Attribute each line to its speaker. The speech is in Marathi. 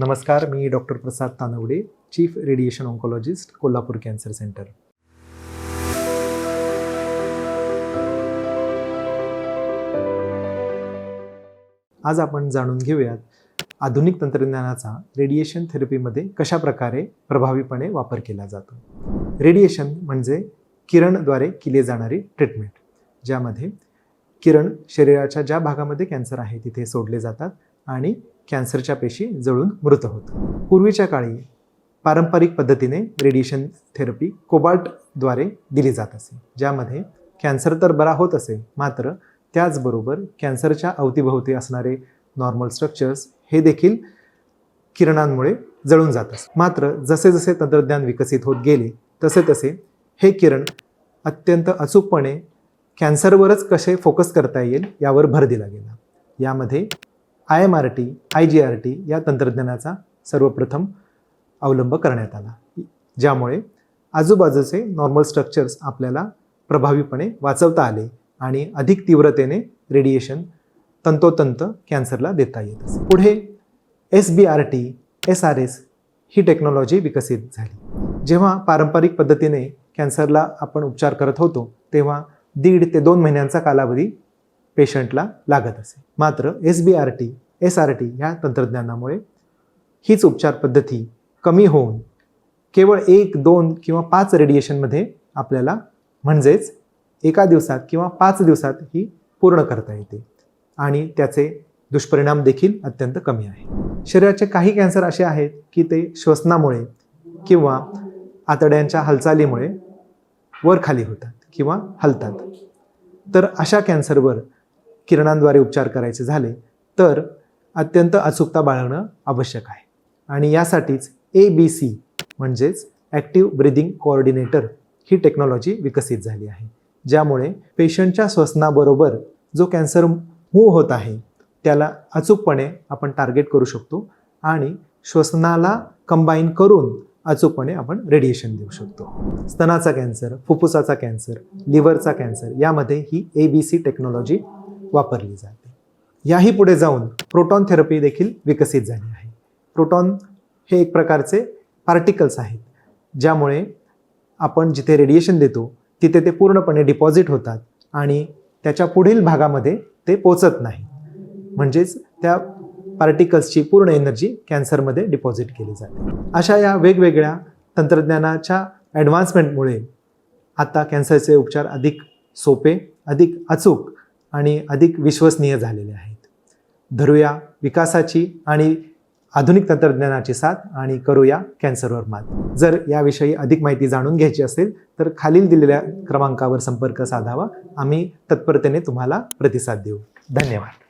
Speaker 1: नमस्कार मी doctor Prasad Tanwade chief radiation oncologist Kolhapur cancer centre आज आपण जाणून घेऊयात आधुनिक तंत्रज्ञानाचा रेडिएशन थेरपीमध्ये कशा प्रकारे प्रभावीपणे वापर केला जातो. रेडिएशन म्हणजे किरणद्वारे केली जाणारी ट्रीटमेंट ज्यामध्ये किरण शरीराच्या ज्या भागामध्ये कॅन्सर आहे तिथे सोडले जातात आणि कॅन्सरच्या पेशी जळून मृत होतात पूर्वीच्या काळी पारंपरिक पद्धतीने रेडिएशन थेरपी कोबाल्टद्वारे दिली जात असे. ज्यामध्ये कॅन्सर तर बरा होत असे मात्र त्याचबरोबर कॅन्सरच्या अवतीभोवती असणारे नॉर्मल स्ट्रक्चर्स हे देखील किरणांमुळे जळून जात असत मात्र जसे जसे तंत्रज्ञान विकसित होत गेले तसे तसे हे किरण अत्यंत अचूकपणे कॅन्सरवरच कसे फोकस करता येईल यावर भर दिला गेला. यामध्ये I M R T I G R T या तंत्रज्ञानाचा सर्वप्रथम अवलंब करण्यात आला. ज्यामुळे आजूबाजूचे नॉर्मल स्ट्रक्चर्स आपल्याला प्रभावीपणे वाचवता आले आणि अधिक तीव्रतेने रेडिएशन तंतोतंत कॅन्सरला देता येत असे. पुढे S B R T S R S ही टेक्नॉलॉजी विकसित झाली. जेव्हा पारंपरिक पद्धतीने कॅन्सरला आपण उपचार करत होतो तेव्हा दीड ते दोन महिन्यांचा कालावधी पेशंटला लागत असे. मात्र S B R T S R T ह्या तंत्रज्ञानामुळे हीच उपचार पद्धती कमी होऊन केवळ एक दोन किंवा पाच रेडिएशनमध्ये आपल्याला म्हणजेच एका दिवसात किंवा पाच दिवसात ही पूर्ण करता येते. आणि त्याचे दुष्परिणाम देखील अत्यंत कमी आहे. शरीराचे काही कॅन्सर असे आहेत की ते श्वसनामुळे किंवा आतड्यांच्या हालचालीमुळे वर खाली होतात किंवा हलतात. तर अशा कॅन्सरवर किरणांद्वारे उपचार करायचे झाले तर अत्यंत अचूकता बाळगणं आवश्यक आहे. आणि यासाठीच ए बी सी म्हणजेच ॲक्टिव्ह ब्रिदिंग कोऑर्डिनेटर ही टेक्नॉलॉजी विकसित झाली आहे. ज्यामुळे पेशंटच्या श्वसनाबरोबर जो कॅन्सर मूव होत आहे त्याला अचूकपणे आपण टार्गेट करू शकतो आणि श्वसनाला कंबाईन करून अचूकपणे आपण रेडिएशन देऊ शकतो. स्तनाचा कॅन्सर फुफ्फुसाचा कॅन्सर लिव्हरचा कॅन्सर यामध्ये ही ए बी सी टेक्नॉलॉजी वापरली जाते. याही पुढे जाऊन प्रोटॉन थेरपी देखील विकसित झाली आहे. प्रोटॉन हे एक प्रकारचे पार्टिकल्स आहेत ज्यामुळे आपण जिथे रेडिएशन देतो तिथे ते पूर्णपणे डिपॉझिट होतात आणि त्याच्या पुढील भागामध्ये ते पोचत नाही. म्हणजेच त्या पार्टिकल्सची पूर्ण एनर्जी कॅन्सरमध्ये डिपॉझिट केली जाते. अशा या वेगवेगळ्या तंत्रज्ञानाच्या ॲडव्हान्समेंटमुळे आता कॅन्सरचे उपचार अधिक सोपे अधिक अचूक आणि अधिक विश्वसनीय झालेले आहेत. धरूया विकासाची आणि आधुनिक तंत्रज्ञानाची साथ आणि करूया कॅन्सरवर मात. जर याविषयी अधिक माहिती जाणून घ्यायची असेल तर खालील दिलेल्या क्रमांकावर संपर्क साधावा. आम्ही तत्परतेने तुम्हाला प्रतिसाद देऊ. धन्यवाद.